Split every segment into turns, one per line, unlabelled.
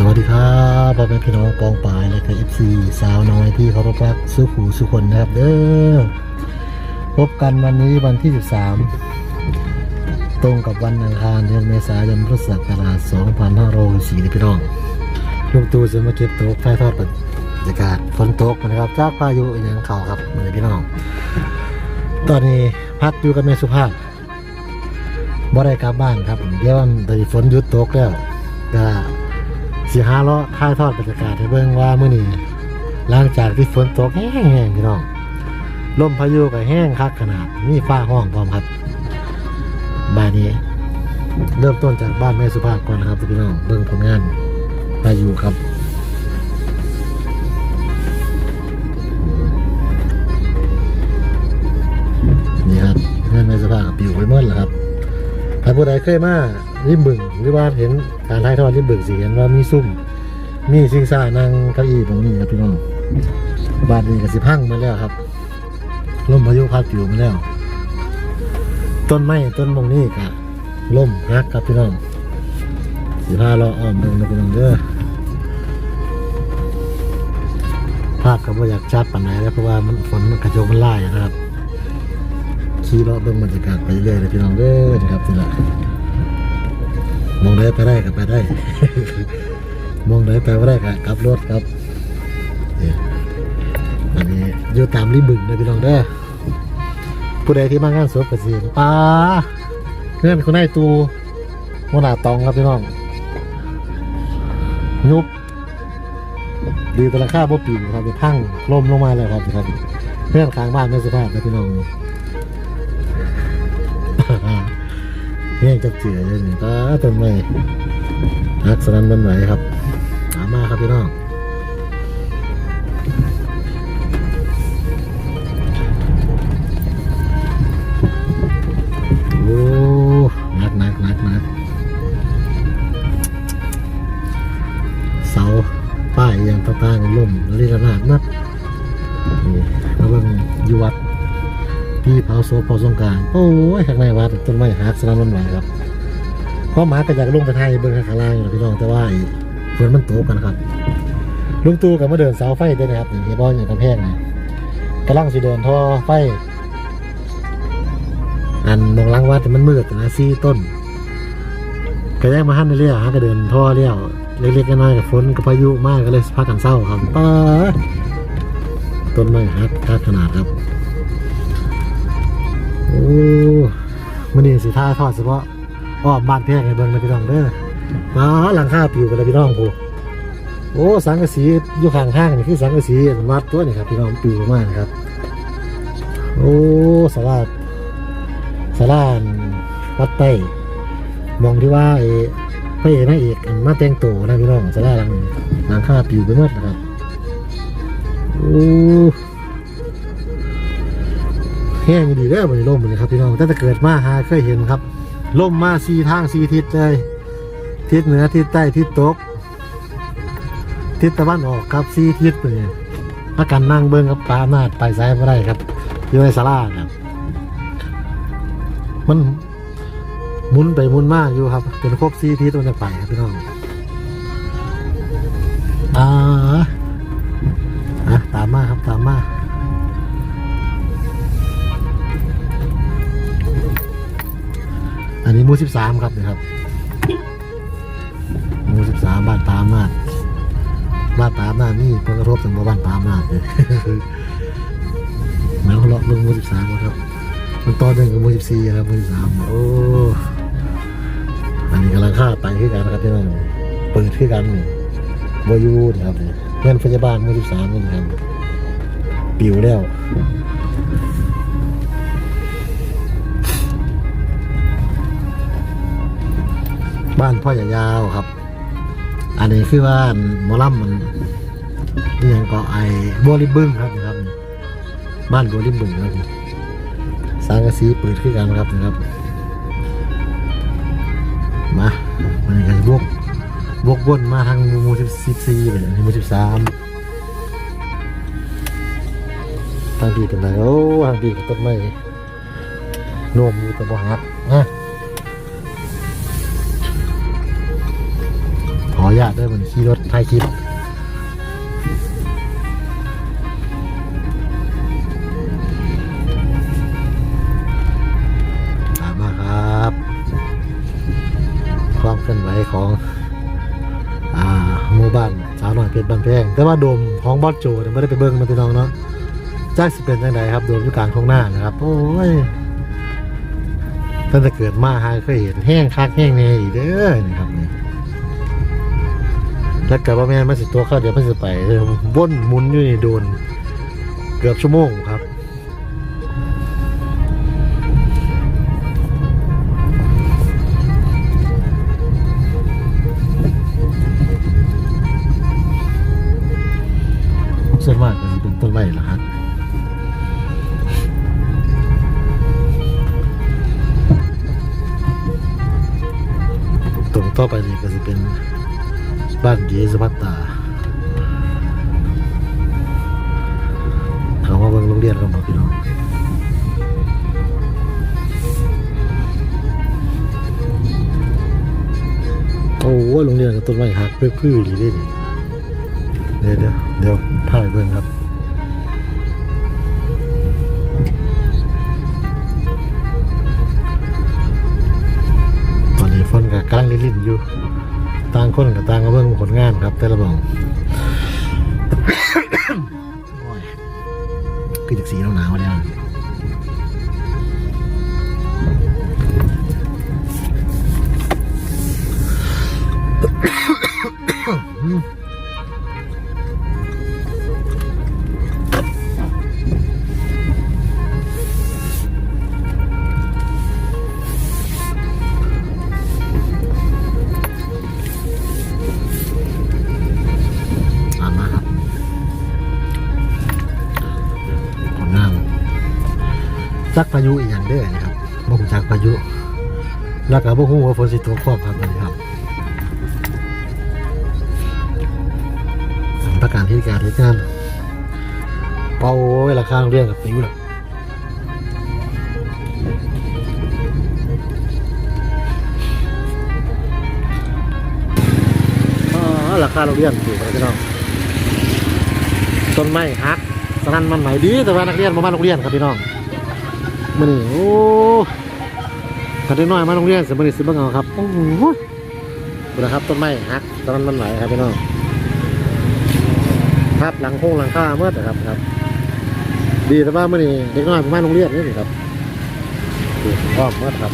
สวัสดีครับพ่อแม่พี่น้องปองปายและก็เอฟซีสาวน้อยที่เคารพรักสุขูสุคนนะครับเด้อพบกันวันนี้วันที่ 13 ตรงกับวันอังคารเดือนเมษายนพุทธศักราช2564นี่พี่น้องลูกตูจะมาเก็บต๊ะไฟทอดบรรยากาศฝนตกนะครับจากพายุอย่างเข่าครับนี่พี่น้อง ตอนนี้พักอยู่กับแม่สุภาพบ่ได้กลับบ้านครับเดี๋ยวมันตอนฝนหยุดตกแล้วก็ สีหาเลาะถ่ายทอดบรรยากาศให้เบิ่งว่ามื้อนี้หลังจากที่ฝนตกแห้งๆพี่น้องลมพายุก็แห้งคักขนาดมีฟ้าห้องพร้อมครับบ้านนี้เริ่มต้นจากบ้านแม่สุภาพก่อนนะครับพี่น้องเบิ่งผลงานพายุครับ ผู้ใดเคยมาริมบึงหรือว่าเห็นการถ่ายทอดริมบึงสิเห็นว่ามีซุ่ม มีซิงซ่านั่งเก้าอี้ตรงนี้ครับพี่น้องบ้านนี้ก็สิพังมาแล้วครับลมพายุพัดปิวมาแล้ว ต้นไม้ต้นมงนี้ก็ล่มฮักครับพี่น้องสิพาเราอ้อมเดินนะพี่น้องเด้อภาพก็บ่อยากชัดปานไหนแล้วเพราะว่ามันฝนมันกระโจมมันไล่นะครับ ขี่เลาะเบิ่งบรรยากาศไปเรื่อยเลยพี่น้องเด้อนะครับนี่แหละมองได้ไปได้ก็ไปได้ มองได้ไปไม่ได้ก็กลับรถครับอันนี้อยู่ตามริบึงนะพี่น้องเด้อผู้ใดที่มางานศพกสิป้าเพื่อนคนไหนตูโมนาตองครับพี่น้องยุบดีแตละค่าบ่ปิวครับไปพังล่มลงมาแล้วครับครับเพื่อนข้างบ้านไม่สภาพนะพี่น้อง แห้งจับเจือเลยนี่ป้าต้นไม้ฮักสนันมันไหวครับตามมาครับพี่น้องโอ้หนักนักนักนักเสาป้ายอย่างต่างๆล่มรีระนาดนัดนี่มาเบิ่งอยู่วัดที่เผาโซเผาสงกราร โอ้ยข้างในวัดต้นไม้หักสลันมันไหวครับเพราะหมาก็อยากลงไปไทยเบิ่งข้างล่างอยู่พี่น้องแต่ว่าฝนมันตกกันครับลุงตู่กับมาเดินเสาไฟด้วยนะครับอย่างที่บอกอย่างกำแพงนะกำลังสิเดินท่อไฟ อันมองหลังวัดมันมืดนะซี่ต้นก็ยังมาหันในเรียวฮะก็เดินท่อเลี้ยวเล็กๆน้อยๆกับฝนกับพายุมากก็เลยพักกันเศร้าครับป้าต้นไม้หักหักขนาดครับ โอ้มันนี่สิท่าทอดเฉพาะอ้อมบ้านแพงให้เบิ่งนะพี่น้องเด้อมาหลังคาปิวกันเลยพี่น้องกูโอ้สังกะสีอยู่ข้างห้างนี่คือสังกะสีวัดตัวนี่ครับพี่น้องปิวมากนะครับ โอ้สาราสาราวัดใต้มองที่ว่าไอ้พระเอกนางเอกมาแต่งตัวนะพี่น้องสาราหลังหลังคาปิวไปหมดนะครับโอ้ แห้งดีเด้อมันล่มเลยครับพี่น้องตั้งแต่เกิดมาหาเคยเห็นครับล่มมาสีทางสีทิศเลย ทิศเหนือทิศใต้ทิศตก ทิศตะวันออกครับสีทิศเลยถ้ากันนั่งเบิ้งกับปลาหนาดไปซ้ายไม่ได้ครับอยู่ในศาลาครับมันหมุนไปหมุนมาอยู่ครับเป็นครบสีทิศมันจะไปครับพี่น้อง สิบสามครับนะครับหมู่สิบสามบ้านตามนาดบ้านตามนาดนี่ผลกระทบถึงบ้านตามนาดเลยแมวเลาะลงหมู่สิบสามครับ มันต่อเนื่งกับหมู่สิบสี่ครับหมู่สิบสามโอ้อันนี้กำลังฆ่าไปขึ้นกันนะครับพี่น้องเปิดขึ้นกันนี่บอยูนะครับเพื่อนพยาบาลหมู่สิบสามนี่ครับปิวแล้ว บ้านพ่อใหญ่ยาวครับ อันนี้คือว่าหมอลำมันนี่ยังก็ไอ้บัวริมบึ้งครับนะครับ บ้านบัวริมบึ้งครับสังกะสีเปิดขึ้นกันครับนะครับ มามันก็จะบวกบวกวนมาทางหมูสิบสี่ไปเลยหมูสิบสามทางพี่เป็นไรโอ้ทางพี่กับต้นไม้โนมอยู่แต่บ่หักนะ ญาตด้วยมันขี่รถถ่ายคลิปมาครับ ความเคลื่อนไหวของอ่าหมู่บ้านสาวหน่อยเพชรบ้านแพงแต่ว่าโดมของบอสโจเนี่ยไม่ได้ไปเบิ้งมาพี่น้องเนาะจ้าสิเป็นยังไงครับโดมอยู่กลางท้องหน้านะครับ โอ้ยตั้งแต่เกิดมาหาเคยเห็นแห้งคักแห้งแน่อีกเด้อนี่ครับ แล้วกับว่าแม่นมาสิตัวเข้าเดี๋ยวมันสิไปว่นหมุนอยู่นี่โดน เกือบชั่วโมงครับส่วนมากเป็นต้นไม้ละครับตรงต่อไปนี่ บ้านเยสพัตตาเขามาเบิ่งโรงเรียนกันหมดพี่น้องโอ้โหโรงเรียนกับต้นไม้หักเพื่อพืชดีด้วยนี่เดี๋ยวเดี๋ยวเดี๋ยวถ่ายเบิ่งครับตอนนี้ฝนกับกลังลิ่นๆอยู่ ต่างคนกับต่างก็เบิ่งผลงานครับ แต่ละบ่องโอ้ยคือจากสีหนาวๆแล้ว แล้วก็บ่ฮู้ว่าฝนสิตกพร้อมครับนี่ครับประกาศที่การเหตุงานเป่าเวลาข้างเรียนกับปิวน่ะอ๋อราคาโรงเรียนถูกไปพี่น้องต้นไม้ฮักสนั่นมันไหนดีแต่ว่านักเรียนมามาโรงเรียนครับพี่น้องมื่อนี้โอ้ ถ้าได้น้อยมาโรงเรียนสมัยนี้สิบังเอาครับ โอ้โหดูนะครับต้นไม้ฮักสนั่นมันไหวครับพี่น้องภาพหลังโค้งหลังข้าเมื่อนะครับครับ ดีแต่ว่ามื่อนี้เด็กน้อยมาโรงเรียนนี่ครับดูพร้อมเมื่อครับ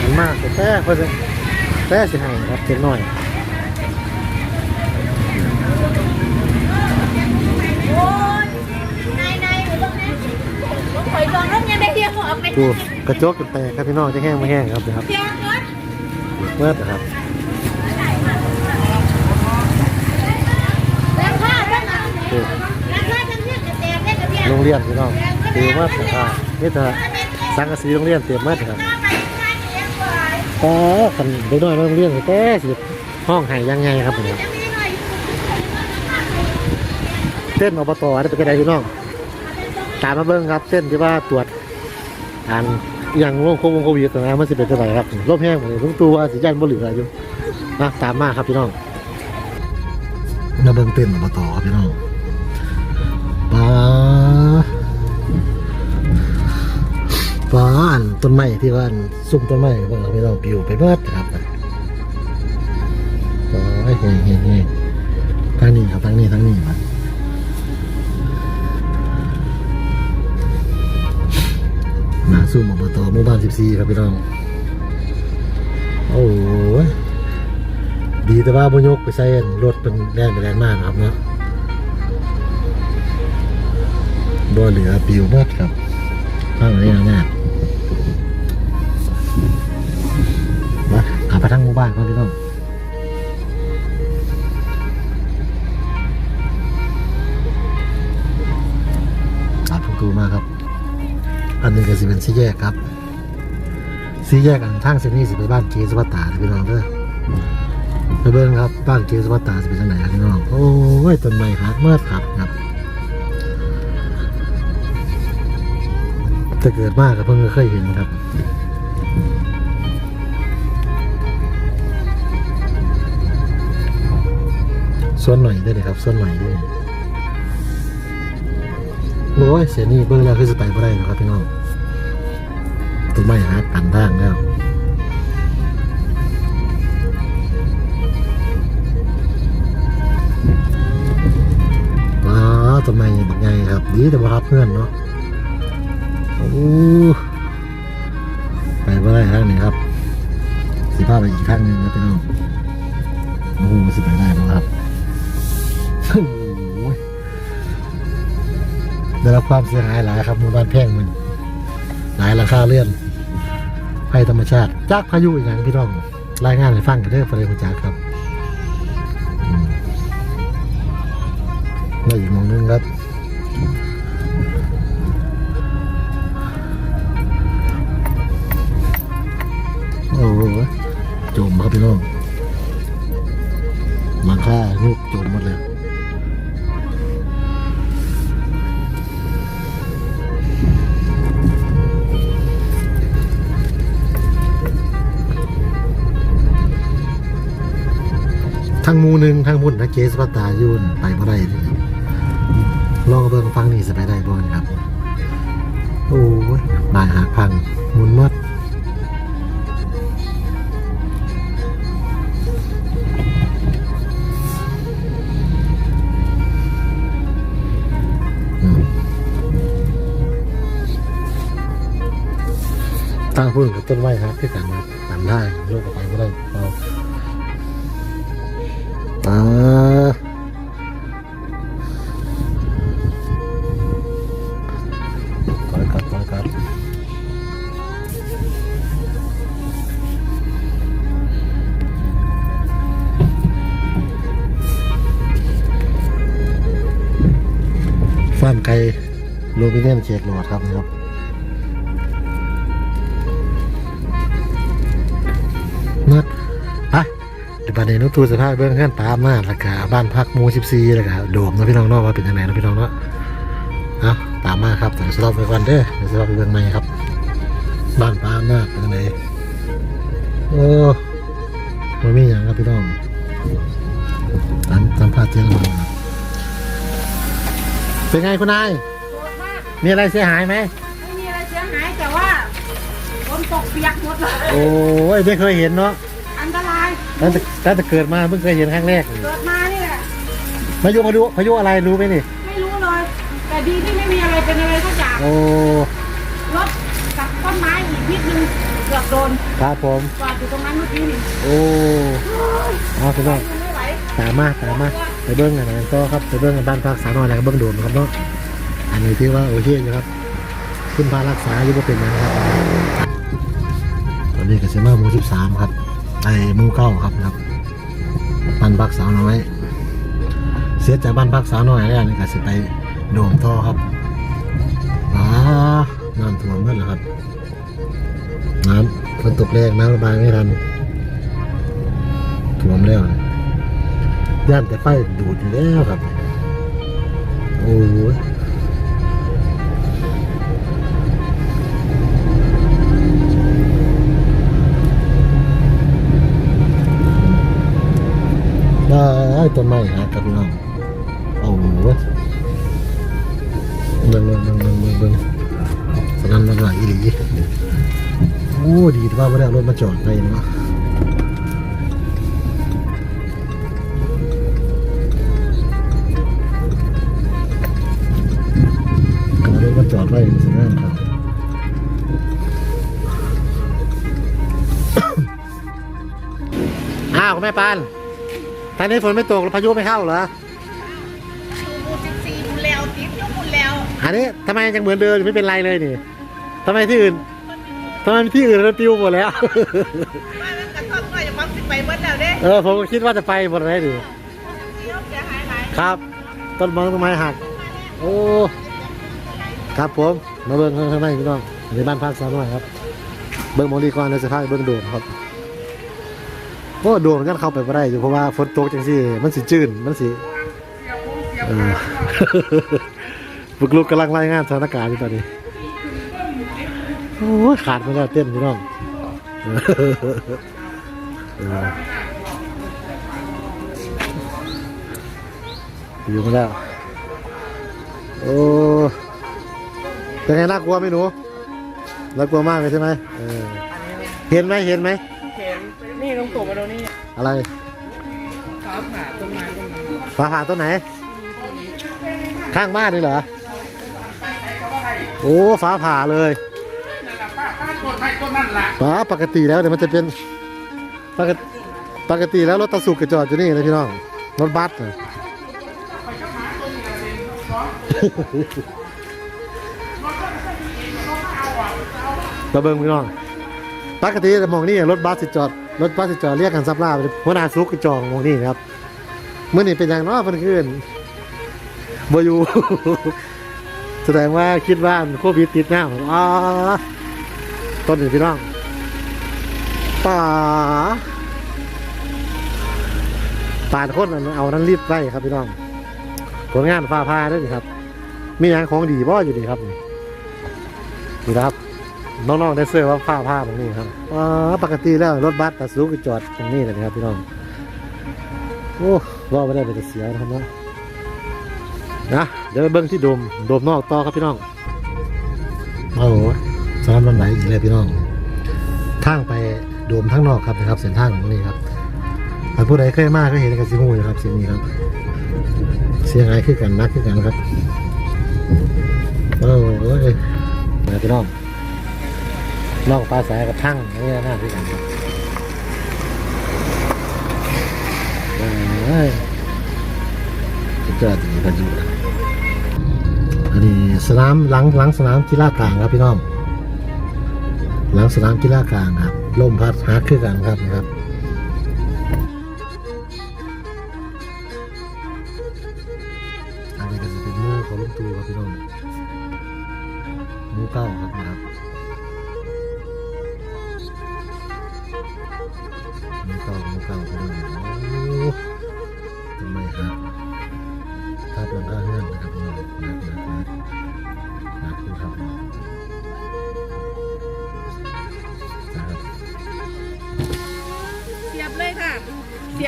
มันมากแต่แต่เพื่อจะแต่สิให้ครับเด็กน้อย
ข่อยลองรถยังได้เดียวออกไป
ดูกระจกกันแตกครับพี่น้องจะแห้งไม่แห้งครับนะครับ
เพียงรถ
เมื่อนะครับ
แล้วผ้าบ้างนะแล้วผ้าจังเรียจะแตกได้กับเพียง
โรงเรียนพี่น้องคือว่าสุภาพนี่แต่สังกะสีโรงเรียนเต็มมากครับ
ผ้าไปผ้างก่อน
แต่กันเด็กน้อยโรงเรียนแต่สิห้องหายยังไงครับผมครับ
จะมีหน่อย
เต้นอบตได้เป็นไงพี่น้อง ตามมาเบิ้งครับเต้นที่ว่าตรวจการอย่างโรคโควิดโควิดต่างๆมันสิเป็นจังไงครับร่มแห้งหมดเลยทุกตัวสียันบ่เหลืออยู่นะตามมาครับพี่น้องมาเบิ้งเต้นอบตครับพี่น้องปลาปลาอันต้นไม้ที่ว่านซุ้มต้นไม้เบิ่งครับพี่น้องปิวไปเบิดครับปลาเฮ้ยเฮ้ยเฮ้ยเฮ้ยทางนี้ครับทางนี้ทางนี้ครับ ซุ่มอบตหมู่บ้าน 14 ครับพี่น้อง โอ้ยดีแต่ว่าบยกไปใส่รถเป็นแรงไปแรงมากครับเนาะบ่เหลือปิวหมดครับข้างนี้มากมาขับไปทางหมู่บ้านก่อนพี่น้อง อันนี้ก็สิเป็นสีแยกครับสีแยกอันทางเซนนี่สิไปบ้านเจสวัตตาพี่น้องเด้อไปเบิ้งครับบ้านเจสวัตตาสิเป็นจังไหนครับพี่น้องโอ้ยต้นไม้ครับเมื่อครับครับจะเกิดมากกับเพิ่งเคยเห็นครับส่วนหน่อยได้เลยครับส่วนหน่อยด้ย ยเสียนี่เบิ่งแล้วคือสไปบ่ได้นะครับพี่น้องต้นไม้หากันทางแล้วว้าวต้นไม้บักใหญ่ครับดีแต่ว่ารับเพื่อนเนาะโอ้ไปบ่ได้ทางนี้ครับสิพาไปอีกข้างหนึ่งครับพี่น้องโอ้โหสิไปได้บ่ครับ ได้รับความเสียหายหลายครับหมู่บ้านแพงมันหลายราคาเลื่อนภัยธรรมชาติ จากพายุอีกอย่างพี่น้อง รายงานให้ฟังกันเด้อประเดี๋ยวจากครับนี่อีกมองหนึงครับ หมูหนึ่งทั้งหมุนทั้งเกสพัตายุนไปบ่ได้เลยลองเบิ่งฟังนี่จะไปได้บ่นครับ โอ้ยบายหักพังมุนมดตั้งพุ่นกับต้นไม้ครับที่กันครับตามได้โยกออกไปก็ได้ เนียนเชกโหลดครับนะครับเมื่อไปเดี๋ยวประเด็นนุตูสภาพเบื้องขั้นตามมาแล้วก็บ้านพักมูสิบซีแล้วก็โดมนะพี่น้องเนาะว่าเป็นยังไงนะพี่น้องเนาะเอาตามมาครับแต่สำหรับไปก่อนเด้อเดี๋ยวสำหรับไปเบื้องในครับ บ้านปามาเป็นยังไงโอ้ไม่มีอย่างครับพี่น้องตามตามภาพเจ้าครับเป็นไงคุณนาย
มาก
มีอะไรเสียหายไหม
ไม่มีอะไรเสียหายแต่ว่าฝนตกเปียกหมดเลย
โอ้ยไม่เคยเห็นเนาะ
อันตราย
ตั้งแต่ตั้งแต่เกิดมาเพิ่งเคยเห็นครั้งแรก
เกิดมานี่แหละ
พายุพายุพายุอะไรรู้ไหมนี่
ไม่รู้เลย แต่ดีที่ไม่มีอะไรเป็นอะไรสักอย่าง
โอ้
รถกับต้นไม้อีกนิดนึงเกือบโดน
ครับผม
จอดอยู่ตรงนั้นเมื่อกี้นี่
โอ้เอาพี่น้อง
มันไม่ไหว
ตามมาตามมาไปเบิ้งกันนะต่อครับไปเบิ้งกันบ้านพักสาวน้อยแล้วก็เบิ้งโดมครับเนาะอั นนี้ถือว่าโอเคอยู่ครับคุณพารักษาอยู่บ่เป็นหยังครับตอนนี้ก็เซมาหมูสิบสามครับไอหมูเก้าครับครับบ้านพักสาวน้อย เสียจากบ้านพักสาวน้อยแล้วนี่ก็สิไปโดมท่อครับอ้าน้ำท่วมหมดแล้วครับน้ำฝนตกแรงน้ำระบายไม่ทันท่วมแล้วย่านแต่ไฟดูดอยู่แล้วครับ โอ้ย ได้ต้นไม้หักกับพี่น้องโอ้โหเบิ่งเบิ่งเบิ่งเบิ่งเบิ่งเบิ่งสนั่นวันไหวอีหลีโอ้ดีที่ว่าไม่ได้เอารถมาจอดไปเนาะขับรถมาจอดไว้สิงานเขาอ้าวคุณแม่ปาน ทางนี้ฝนไม่ตกแล้วพายุไม่เข้าเหรอ
หมูสิบสี่หมูแล้วติ๊บยกหมูแล้ว
อันนี้ทำไมยังเหมือนเดิมไม่เป็นไรเลยนี่ทำไมที่อื่นทำไมที่อื่นมันปิวหมดแล้ว
บ้านนั้นกระท่อมก็จะปั๊มสิไปเบิดแล้วเด้
เออผมก็คิดว่าจะไปหมดเลยดิ
เสียเสียหายหลาย
ครับ ต้นมองต้นไม้หัก โอ้ ครับผม มาเบิ้งข้างในพี่น้องในบ้านพักสาวน้อยครับ เบิ้งหมองดีก่อนในสภาพเบิ้งโดมครับ โอ้โดมกันเข้าไปไม่ได้อยู่เพราะว่าฝนตกจังสิมันสิจืดมันสิเออบุกลุกกำลังรายงานสถานการณ์อยู่ตอนนี้โอ้ขาดไม่ได้เต้นพี่น้องอออยู่มาแล้ว โอ้เป็นไงน่ากลัวไหมหนูน่ากลัวมากเลยใช่ไหมเห็นไหมเห็นไหม
ลงตัวมาตรงนี้
อะไร
ฟ้าผ่าต้นไม้ต้นนี้
ฟ้าผ่าต้นไหน ข้างบ้านนี่เหรอ โอ้ฟ้าผ่าเลย
นั่นแหละป้าป้าต้นไม้ต้นนั่นแหละ
ฟ้าปกติแล้วเดี๋ยวมันจะเป็นปกติปกติแล้วรถตะสุกกระจอดอยู่นี่นะพี่น้อง รถบัสน่ะมาเบิ่งพี่น้องปกติแต่มองนี่รถบัสสิจอด รถบัสสิจอดเรียกกันซับลาไปหัวหน้าซุกกระจองมองนี่ครับเมื่อนี่เป็นอย่างน้อยเพิ่นขึ้นบอยู่ แสดงว่าคิดว่าโควิดติดหน้าอ๋อต้นหนี่งพี่น้องป่าป่านคนนั้นเอานั้นรีบไว้ครับพี่น้องผลงานฟ้าพาด้วยนี่ครับ มีอย่างของดีบ่อยู่ดีครับนี่ครับ น้องๆได้เสื้อว่าผ้าผ้าตรงนี้ครับอ๋อปกติแล้วรถบัสตัดสูงก็จอดตรงนี้เลยนะครับพี่น้องโอ้ว่าไม่ได้เป็นเสียนะครับนะนะเดี๋ยวไปเบิ้งที่โดมโดมนอกต่อครับพี่น้องโอ้โหสนามรถไหนอีกเลยพี่น้องทางไปโดมทั้งนอกครับนะครับ เส้นทางตรงนี้ครับผู้ใดเคยมากก็เห็นกันสิหูอยู่ครับเสียงนี้ครับ เสียงไอ้คือกันนักคือกันครับโอ้ยมาพี่น้อง นอกปลาสายกับทั้งนี่น่าที่กันเอ้ยจะเจอดีกันอยู่อันนี้สนามหลังหลังสนามกีฬากลางครับพี่น้อง หลังสนามกีฬากลางครับลมพัดหาคือกันครับนะครับอันนี้ก็จะเป็นหมูของลุงตูครับพี่น้องหมูเก้าครับ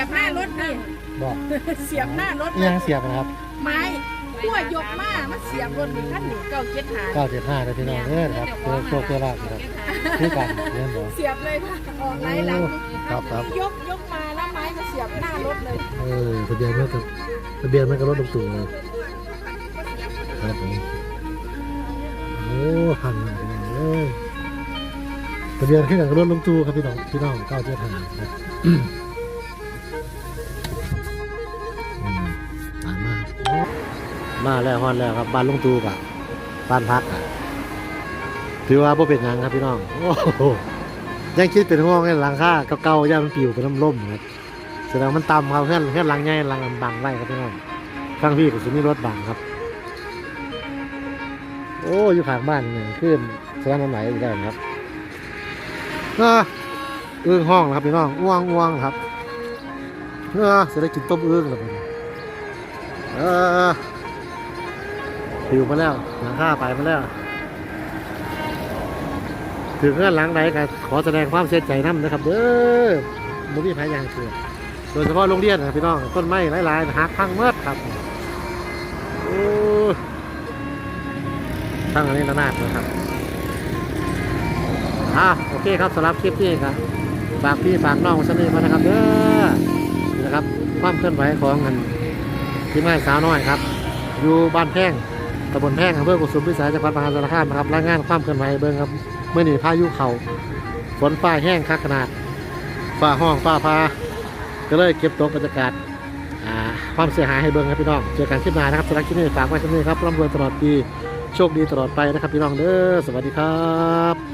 ยบหน้า
รถนี่
บอก
เสียบหน้ารถ
อิหยังเสียบนะครับ
ไม้ขั้วยกมามาเสียบรถนี่ขั้นหนึ่งเก้าเจ็ดหา
เก้าเจ็ดห้าเลยพี่น้องเออครับตัวตัวตัวลากนะครับคือกันเรื่องบอก
เสียบเลยค่ะออกไหลหลัง
ครับครับ
ยกยกมาแล้วไม้มาเสียบหน้ารถเลย
เออทะเบียนมันก็ทะเบียนมันก็รถลุงตู่เลยครับผมโอ้พันมากพี่น้องเอ้ยทะเบียนขึ้นกับรถลุงตู่ครับพี่น้องพี่น้องเก้าเจ็ดห้าครับ มาแล้วฮอนแล้วครับบ้านลุงตูกับบ้านพักอะถือว่าบ่เป็นหยังครับพี่น้องโอ้โหยังคิดเป็นห่วงไอ้หลังค่าเก่าๆย่ามันปิวเป็นน้ำล่มครับแสดงมันต่ำครับเพื่อนเพื่อนหลังใหญ่หลังอันบังไว้ครับพี่น้องข้างพี่ก็จะมีรถบังครับ โอ้อยู่ข้างบ้านนี่ขึ้นแสดงมันไหนอีกแล้วครับอ่าเอื้องห้องนะครับพี่น้องอ้วงอ้วงครับเออจะได้กินต้มเอื้องแล้วบัดนี้เออ หิวมาแล้วหลังข้าไปมาแล้ว ถึงเงื่อนหลังไหนก็ขอแสดงความเสียใจน้ำนะครับเด้อมุมีพายางเชื่อโดยเฉพาะโรงเรียนนะพี่น้องต้นไม้หลายๆหักพังเมื่อครับทั้งอันนี้ระนาดนะครับอะโอเคครับสำหรับคลิปนี้ครับฝากพี่ฝากน้องสนิทมานะครับเด้อนะครับความเคลื่อนไหวของอันที่แม่สาวน้อยครับ อยู่บ้านแพง ตำบลแพงอำเภอกุสุมพิสัยจังหวัดมหาสารคามนะครับรายงานความเคลื่อนไหวเบิ้งครับเมื่อนี้พายุเขาฝนฟ้าแห้งคักขนาดฟ้าห้องฟ้าพาก็เลยเก็บตกบรรยากาศความเสียหายให้เบิ้งครับพี่น้องเจอกันคลิปหน้านะครับสำหรับคลิปนี้ฝากไว้ที่นี่ครับร่ำรวยตลอดปีโชคดีตลอดไปนะครับพี่น้องเด้อสวัสดีครับ